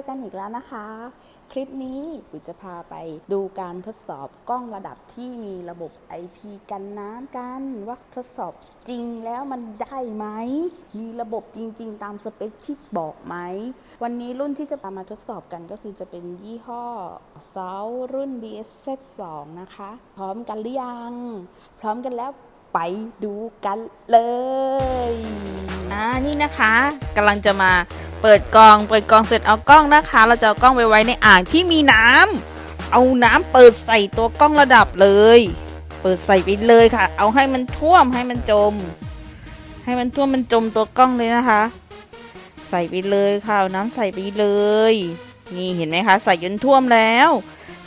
อกันอีกแล้วนะคะ คลิปนี้ปุ๋ยจะพาไปดูการทดสอบกล้องระดับที่มีระบบ IP กันน้ำกัน ว่าทดสอบจริงแล้วมันได้ไหม มีระบบจริง ๆ ตามสเปคที่บอกไหม วันนี้รุ่นที่จะพามาทดสอบกันก็คือจะเป็นยี่ห้อเซารุ่น DSZ2 นะคะ พร้อมกันหรือยัง พร้อมกันแล้วไปดูกันเลย อ่า นี่นะคะกำลังจะมา เปิดกล่องเปิดกล่องเสร็จเอากล้องนะคะ เราจะเอากล้องไปไว้ในอ่างที่มีน้ำเอาน้ำเปิดใส่ตัวกล้องระดับเลย เปิดใส่ไปเลยค่ะ เอาให้มันท่วมให้มันจม ให้มันท่วมมันจมตัวกล้องเลยนะคะ ใส่ไปเลยค่ะน้ำใส่ไปเลย นี่เห็นไหมคะใส่จนท่วมแล้ว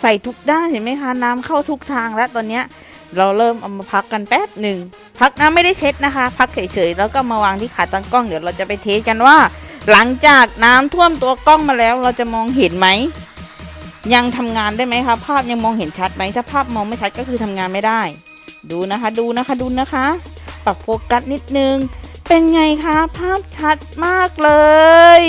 ใส่ทุกด้านเห็นไหมคะ น้ำเข้าทุกทางแล้วตอนเนี้ยเราเริ่มเอามาพักกันแป๊บหนึ่งพักน้ำไม่ได้เช็ดนะคะ พักเฉยๆแล้วก็มาวางที่ขาตั้งกล้องเดี๋ยวเราจะไปเทสกันว่า หลังจากน้ำท่วมตัวกล้องมาแล้ว เราจะมองเห็นไหม ยังทำงานได้ไหมคะภาพยังมองเห็นชัดไหมถ้าภาพมองไม่ชัดก็คือทำงานไม่ได้ ดูนะคะ ดูนะคะดูนะคะ ปรับโฟกัสนิดนึง เป็นไงคะ ภาพชัดมากเลย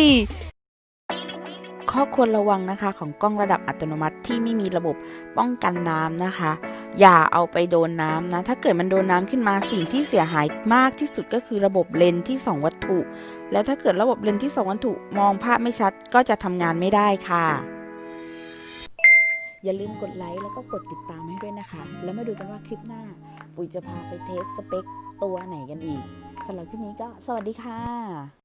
ข้อควรระวังนะคะ ของกล้องระดับอัตโนมัติที่ไม่มีระบบป้องกันน้ำนะคะ อย่าเอาไปโดนน้ำนะ ถ้าเกิดมันโดนน้ำขึ้นมาสิ่งที่เสียหายมากที่สุดก็คือระบบเลนที่สองวัตถุ แล้วถ้าเกิดระบบเลนที่สองวัตถุมองภาพไม่ชัดก็จะทำงานไม่ได้ค่ะ อย่าลืมกดไลค์แล้วก็กดติดตามให้ด้วยนะคะ แล้วมาดูกันว่าคลิปหน้า ปุ๋ยจะพาไปเทสสเปคตัวไหนกันอีกสำหรับคลิปนี้ก็สวัสดีค่ะ